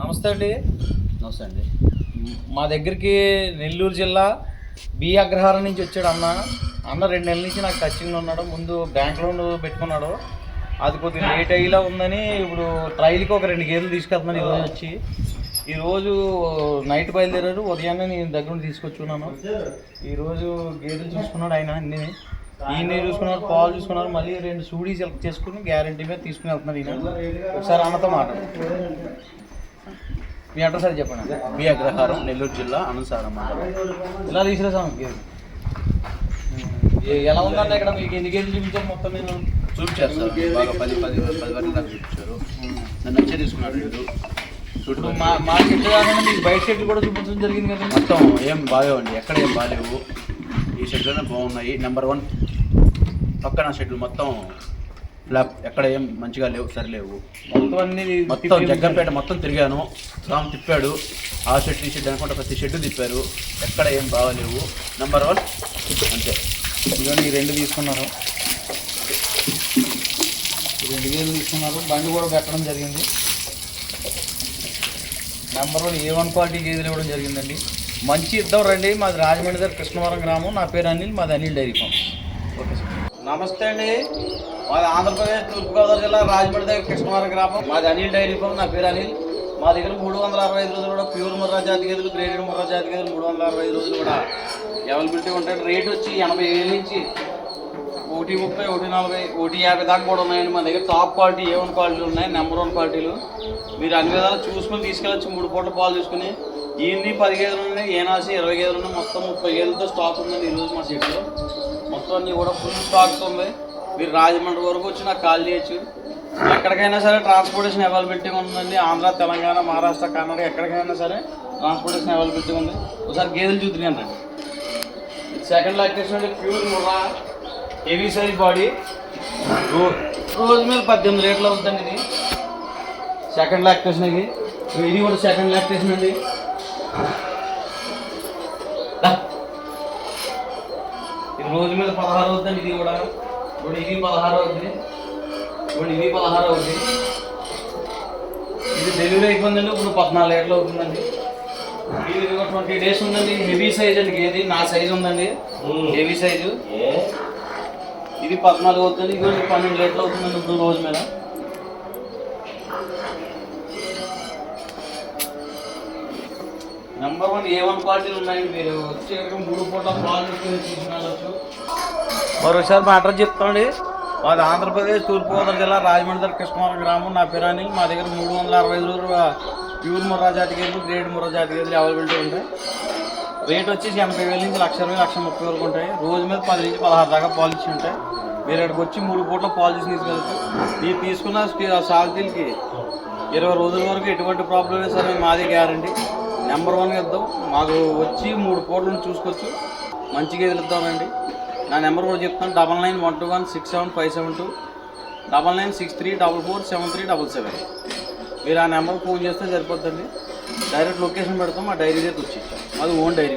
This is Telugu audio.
నమస్తే అండి. నమస్తే అండి. మా దగ్గరికి నెల్లూరు జిల్లా బి అగ్రహారం నుంచి వచ్చాడు అన్న. అన్న రెండు నెలల నుంచి నాకు టచింగ్ ఉన్నాడు. ముందు బ్యాంక్ లోన్ పెట్టుకున్నాడు. అది కొద్దిగా లేట్ అయ్యేలా ఉందని ఇప్పుడు ట్రైల్కి ఒక రెండు గేదెలు తీసుకెళ్తున్నాను ఈరోజు వచ్చి. ఈరోజు నైట్ బయలుదేరారు. ఉదయాన్నే నేను దగ్గర నుండి తీసుకొచ్చుకున్నాను ఈరోజు గేదెలు చూసుకున్నాడు ఆయన అన్ని. ఈయన చూసుకున్నారు పాలు చూసుకున్నారు. మళ్ళీ రెండు సూడీ సెలెక్ట్ చేసుకుని గ్యారంటీ మీద తీసుకుని వెళ్తున్నారు ఈయన. ఒకసారి అన్నతో మాట మీ అడ్రస్ అది చెప్పండి. బి అగ్రహారం నెల్లూరు జిల్లా మండలం. ఇలా గేదె ఏ- ఎలా ఉందంటే ఇక్కడ మీకు ఎన్ని గేదెలు చూపించారు మొత్తం నేను చూపించారు సార్. బాగా పది పది పది వరకు దాకా చూపించారు. నన్ను వచ్చే తీసుకున్నాడు ఇప్పుడు చూడు. మా మా షెడ్ కాకుండా మీకు బయట షెడ్లు కూడా చూపించడం జరిగింది కదా? మొత్తం ఏం బాగావండి ఎక్కడ ఏం బాగాలేవు. ఈ షెడ్లోనే బాగున్నాయి. నెంబర్ వన్ పక్కన షెడ్లు మొత్తం ఫ్లాప్ ఎక్కడ ఏం మంచిగా లేవు సరిలేవు మొత్తం అన్ని మొత్తం జగ్గంపేట మొత్తం తిరిగాను. రామ్ తిప్పాడు. ఆ షెడ్ ఈ షెడ్ అనుకుంటే ప్రతి షెడ్ తిప్పారు. ఎక్కడ ఏం బాగాలేవు. నెంబర్ వన్ అంతే. ఇదిగోండి ఈ రెండు తీసుకున్నారు. రెండు గేదెలు తీసుకున్నారు. బండి కూడా పెట్టడం జరిగింది. Number one A one quality గేదెలు ఇవ్వడం జరిగిందండి. మంచి ఇద్దాం రండి. మాది రాజమండ్రి దగ్గర కృష్ణవరం గ్రామం. నా పేరు అనిల్ మాది Anil dairy farm. Okay sir. నమస్తే అండి. మాది ఆంధ్రప్రదేశ్ తూర్పుగోదావరి జిల్లా రాజమండ్రి దగ్గర కృష్ణవరం గ్రామం. మాది అనిల్ డైరీ ఫామ్ నా పేరు అనిల్. మా దగ్గర మూడు వందల అరవై ఐదు రోజులు కూడా ప్యూర్ ముర్రా జాతి గేదెలు గ్రేడెడ్ ముర్రా జాతి గేదెలు మూడు వందల అరవై ఐదు రోజులు కూడా అవైలబిలిటీ ఉంటాయి. రేట్ వచ్చి ఎనభై వేల నుంచి ఒకటి ముప్పై ఒకటి నలభై ఒకటి యాభై దాకా కూడా ఉన్నాయండి. మన దగ్గర టాప్ క్వాలిటీ ఏ వన్ క్వాలిటీలు ఉన్నాయి నెంబర్ వన్ క్వాలిటీలు. మీరు అన్ని విధాలు చూసుకొని తీసుకెళ్ళచ్చు. మూడు పూట పాలు చూసుకుని ఈయన్ని పది గేదెలు ఉన్నాయి ఏనాసి ఇరవై గేదెలు ఉన్నాయి. మొత్తం ముప్పై గేదెలతో స్టాక్ ఉందండి ఈరోజు మా సీట్లో మొత్తం అన్ని కూడా ఫుల్ స్టాక్ ఉంది మీరు రాజమండ్రి వరకు వచ్చి నాకు కాల్ చేయొచ్చు. ఎక్కడికైనా సరే ట్రాన్స్పోర్టేషన్ అవైలబిలిటీ ఉందండి. ఆంధ్ర తెలంగాణ మహారాష్ట్ర కర్ణాటక ఎక్కడికైనా సరే ట్రాన్స్పోర్టేషన్ అవైలబిలిటీ ఉంది. ఒకసారి గేదెలు చూద్దాం రండి. సెకండ్ లాక్టేషన్ అంటే pure Murrah heavy size body రోజు మీద పద్దెనిమిది రేట్లు అవుతుందండి ఇది. సెకండ్ లాక్టేషన్ ఇది. ఇది కూడా సెకండ్ లాక్టేషన్ అండి. ఇది రోజు మీద పదహారు అవుతుందండి ఇది కూడా. ఇప్పుడు ఇది పదహారు అవుతుంది ఇప్పుడు ఇది పదహారు అవుతుంది ఇది డెలివరీ అయిపోయిందండి ఇప్పుడు పద్నాలుగు లీటర్లు అవుతుందండి. ఇది ట్వంటీ డేస్ ఉందండి. హెవీ సైజ్ అండి ఏది? నా సైజ్ ఉందండి. Heavy size. ఇది పద్నాలుగు అవుతుంది ఇది పన్నెండు లీటర్లు అవుతుందండి ఇప్పుడు రోజు మీద. నెంబర్ వన్ ఏ వన్ క్వాలిటీలు ఉన్నాయండి మీరు. వచ్చి మూడు పూట పాలు తీసుకొని తీసుకురావచ్చు మరోసారి మా అడ్రస్ చెప్తామండి మాది ఆంధ్రప్రదేశ్ తూర్పుగోదావరి జిల్లా రాజమండ్రి కృష్ణవరం గ్రామం. నా పిరాని మా దగ్గర మూడు వందల అరవై ఐదు రోజులు ప్యూర్ ముర్రా జాతి గేదెలు గ్రేడ్ ముర్రా జాతి గేదెలు అవైలబిలిటీ ఉంటాయి. రేట్ వచ్చేసి ఎనభై వేల నుంచి లక్ష ఇరవై లక్ష ముప్పై వరకు ఉంటాయి. రోజు మీద పది నుంచి పదహారు దాకా పాలసీ ఉంటాయి. మీరు ఇక్కడికి వచ్చి మూడు పూట్ల పాలసీ తీసుకెళ్తారు. ఈ తీసుకున్న సాల్తీలకి ఇరవై రోజుల వరకు ఎటువంటి ప్రాబ్లం లేదు సరే మాది గ్యారంటీ. నెంబర్ వన్ ఇద్దాం. మాకు వచ్చి మూడు పూటలను చూసుకోవచ్చు. మంచి గేదెలు ఇద్దామండి. నా నెంబర్ కూడా చెప్తాను. Double nine one two one six seven five seven two. Double nine six three double four seven three double seven. మీరు ఆ నెంబర్కి ఫోన్ చేస్తే సరిపోద్దండి. డైరెక్ట్ లొకేషన్ పెడతాం మా డైరీ దగ్గర వచ్చి అది ఓన్ డైరీ